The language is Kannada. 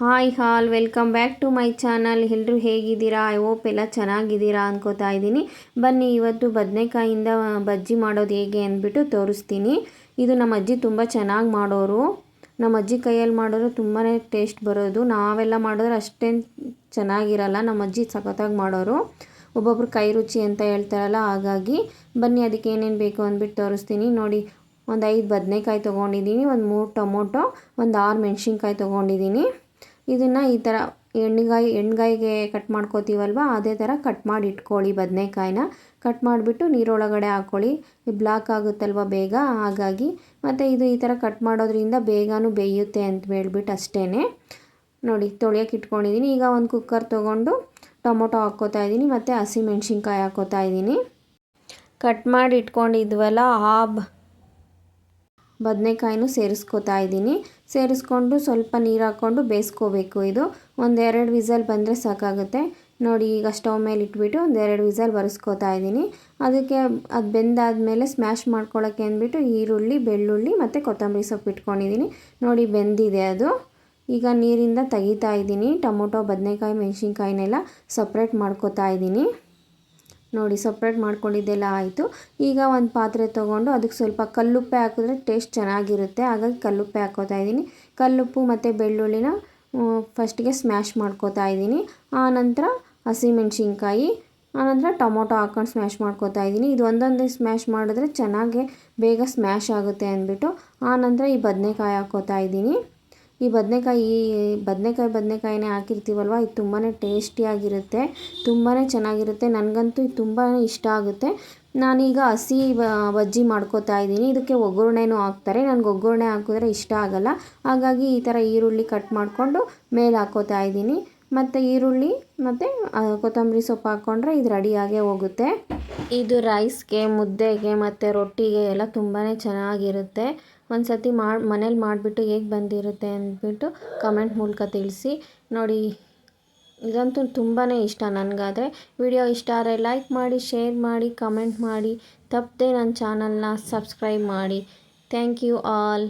Hi all, welcome back to my channel. ಎಲ್ಲರೂ ಹೇಗಿದ್ದೀರಾ? ಐ ಹೋಪ್ ಎಲ್ಲ ಚೆನ್ನಾಗಿದ್ದೀರಾ ಅನ್ಕೋತಾ ಇದ್ದೀನಿ. ಬನ್ನಿ, ಇವತ್ತು ಬದನೆಕಾಯಿಂದ ಬಜ್ಜಿ ಮಾಡೋದು ಹೇಗೆ ಅಂದ್ಬಿಟ್ಟು ತೋರಿಸ್ತೀನಿ. ಇದು ನಮ್ಮ ಅಜ್ಜಿ ತುಂಬ ಚೆನ್ನಾಗಿ ಮಾಡೋರು. ನಮ್ಮ ಅಜ್ಜಿ ಕೈಯಲ್ಲಿ ಮಾಡೋರು ತುಂಬಾ ಟೇಸ್ಟ್ ಬರೋದು. ನಾವೆಲ್ಲ ಮಾಡಿದ್ರೆ ಅಷ್ಟೇನು ಚೆನ್ನಾಗಿರಲ್ಲ ನಮ್ಮ ಅಜ್ಜಿ ಸಖತ್ತಾಗಿ ಮಾಡೋರು. ಒಬ್ಬೊಬ್ರು ಕೈ ರುಚಿ ಅಂತ ಹೇಳ್ತಾರಲ್ಲ, ಹಾಗಾಗಿ ಬನ್ನಿ ಅದಕ್ಕೆ ಏನೇನು ಬೇಕು ಅಂದ್ಬಿಟ್ಟು ತೋರಿಸ್ತೀನಿ. ನೋಡಿ, ಒಂದು ಐದು ಬದನೆಕಾಯಿ ತೊಗೊಂಡಿದ್ದೀನಿ, ಒಂದು ಮೂರು ಟೊಮೊಟೊ, ಒಂದು ಆರು ಮೆಣಸಿನ್ಕಾಯಿ ತೊಗೊಂಡಿದ್ದೀನಿ. ಇದನ್ನು ಈ ಥರ ಎಣ್ಣೆಗಾಯಿ, ಎಣ್ಗಾಯಿಗೆ ಕಟ್ ಮಾಡ್ಕೋತೀವಲ್ವ? ಅದೇ ಥರ ಕಟ್ ಮಾಡಿ ಇಟ್ಕೊಳ್ಳಿ ಬದನೆಕಾಯಿನ. ಕಟ್ ಮಾಡಿಬಿಟ್ಟು ನೀರೊಳಗಡೆ ಹಾಕ್ಕೊಳ್ಳಿ ಬ್ಲಾಕ್ ಆಗುತ್ತಲ್ವ ಬೇಗ? ಹಾಗಾಗಿ ಮತ್ತು ಇದು ಈ ಥರ ಕಟ್ ಮಾಡೋದ್ರಿಂದ ಬೇಗನೂ ಬೇಯುತ್ತೆ ಅಂತ ಹೇಳ್ಬಿಟ್ಟು ಅಷ್ಟೇ ನೋಡಿ, ತೊಳೆಯೋಕೆ ಇಟ್ಕೊಂಡಿದ್ದೀನಿ ಈಗ ಒಂದು ಕುಕ್ಕರ್ ತೊಗೊಂಡು ಟೊಮೊಟೊ ಹಾಕ್ಕೋತಾ ಇದ್ದೀನಿ ಮತ್ತು ಹಸಿಮೆಣ್ಸಿನ್ಕಾಯಿ ಹಾಕ್ಕೋತಾ ಇದ್ದೀನಿ ಕಟ್ ಮಾಡಿ ಇಟ್ಕೊಂಡಿದ್ವಲ್ಲ ಆ ಬದನೆಕಾಯಿನೂ ಸೇರಿಸ್ಕೋತಾ ಇದ್ದೀನಿ. ಸೇರಿಸ್ಕೊಂಡು ಸ್ವಲ್ಪ ನೀರು ಹಾಕ್ಕೊಂಡು ಬೇಯಿಸ್ಕೋಬೇಕು ಇದು. ಒಂದೆರಡು ವಿಸಲ್ ಬಂದರೆ ಸಾಕಾಗುತ್ತೆ. ನೋಡಿ, ಈಗ ಸ್ಟವ್ ಮೇಲೆ ಇಟ್ಬಿಟ್ಟು ಒಂದೆರಡು ವಿಸಲ್ ಬರೆಸ್ಕೋತಾ ಇದ್ದೀನಿ. ಅದಕ್ಕೆ ಅದು ಬೆಂದಾದಮೇಲೆ ಸ್ಮ್ಯಾಶ್ ಮಾಡ್ಕೊಳ್ಳೋಕ್ಕೆ ಅಂದ್ಬಿಟ್ಟು ಈರುಳ್ಳಿ, ಬೆಳ್ಳುಳ್ಳಿ ಮತ್ತು ಕೊತ್ತಂಬರಿ ಸೊಪ್ಪು ಇಟ್ಕೊಂಡಿದ್ದೀನಿ. ನೋಡಿ, ಬೆಂದಿದೆ ಅದು. ಈಗ ನೀರಿಂದ ತೆಗಿತಾ ಇದ್ದೀನಿ. ಟೊಮೊಟೊ, ಬದನೆಕಾಯಿ, ಮೆಣಸಿನ್ಕಾಯಿನೆಲ್ಲ ಸಪ್ರೇಟ್ ಮಾಡ್ಕೋತಾ ಇದ್ದೀನಿ. ನೋಡಿ ಸಪ್ರೇಟ್ ಮಾಡ್ಕೊಂಡಿದ್ದೆಲ್ಲ ಆಯಿತು. ಈಗ ಒಂದು ಪಾತ್ರೆ ತೊಗೊಂಡು ಅದಕ್ಕೆ ಸ್ವಲ್ಪ ಕಲ್ಲುಪ್ಪೆ ಹಾಕಿದ್ರೆ ಟೇಸ್ಟ್ ಚೆನ್ನಾಗಿರುತ್ತೆ. ಹಾಗಾಗಿ ಕಲ್ಲುಪ್ಪೆ ಹಾಕೋತಾ ಇದ್ದೀನಿ. ಕಲ್ಲುಪ್ಪು ಮತ್ತು ಬೆಳ್ಳುಳ್ಳಿನ ಫಸ್ಟಿಗೆ ಸ್ಮ್ಯಾಶ್ ಮಾಡ್ಕೋತಾ ಇದ್ದೀನಿ. ಆನಂತರ ಹಸಿಮೆಣ್ಸಿನ್ಕಾಯಿ ಆನಂತರ ಟೊಮೊಟೊ ಹಾಕ್ಕೊಂಡು ಸ್ಮ್ಯಾಶ್ ಮಾಡ್ಕೋತಾ ಇದ್ದೀನಿ. ಇದು ಒಂದೊಂದೇ ಸ್ಮ್ಯಾಶ್ ಮಾಡಿದ್ರೆ ಚೆನ್ನಾಗಿ ಬೇಗ ಸ್ಮ್ಯಾಶ್ ಆಗುತ್ತೆ ಅಂದ್ಬಿಟ್ಟು ಆನಂತರ ಈ ಬದನೆಕಾಯಿ ಹಾಕ್ಕೋತಾ ಇದ್ದೀನಿ. ಈ ಬದನೆಕಾಯಿ ಬದನೆಕಾಯಿ ಬದನೆಕಾಯಿನೇ ಹಾಕಿರ್ತೀವಲ್ವ? ಇದು ತುಂಬಾ ಟೇಸ್ಟಿಯಾಗಿರುತ್ತೆ ತುಂಬಾ ಚೆನ್ನಾಗಿರುತ್ತೆ. ನನಗಂತೂ ಇದು ತುಂಬಾ ಇಷ್ಟ ಆಗುತ್ತೆ. ನಾನೀಗ ಹಸಿ ಬಜ್ಜಿ ಮಾಡ್ಕೋತಾ ಇದ್ದೀನಿ. ಇದಕ್ಕೆ ಒಗ್ಗರಣೆನೂ ಹಾಕ್ತಾರೆ. ನನಗೆ ಒಗ್ಗರಣೆ ಹಾಕಿದ್ರೆ ಇಷ್ಟ ಆಗಲ್ಲ. ಹಾಗಾಗಿ ಈ ಥರ ಈರುಳ್ಳಿ ಕಟ್ ಮಾಡಿಕೊಂಡು ಮೇಲೆ ಹಾಕೋತಾ ಇದ್ದೀನಿ. ಮತ್ತು ಈರುಳ್ಳಿ ಮತ್ತು ಕೊತ್ತಂಬರಿ ಸೊಪ್ಪು ಹಾಕ್ಕೊಂಡ್ರೆ ಇದು ರೆಡಿಯಾಗೇ ಹೋಗುತ್ತೆ. ಇದು ರೈಸ್ಗೆ, ಮುದ್ದೆಗೆ ಮತ್ತು ರೊಟ್ಟಿಗೆ ಎಲ್ಲ ತುಂಬಾ ಚೆನ್ನಾಗಿರುತ್ತೆ. ಒಂದು ಸತಿ ಮಾಡಿ, ಮನೇಲಿ ಮಾಡಿಬಿಟ್ಟು ಹೇಗೆ ಬಂದಿರುತ್ತೆ ಅಂದ್ಬಿಟ್ಟು ಕಮೆಂಟ್ ಮೂಲಕ ತಿಳಿಸಿ. ನೋಡಿ, ಇದಂತೂ ತುಂಬಾ ಇಷ್ಟ ನನಗಾದರೆ. ವಿಡಿಯೋ ಇಷ್ಟ ಆದರೆ ಲೈಕ್ ಮಾಡಿ ಶೇರ್ ಮಾಡಿ ಕಮೆಂಟ್ ಮಾಡಿ. ತಪ್ಪದೆ ನನ್ನ ಚಾನಲ್ನ ಸಬ್ಸ್ಕ್ರೈಬ್ ಮಾಡಿ. Thank you all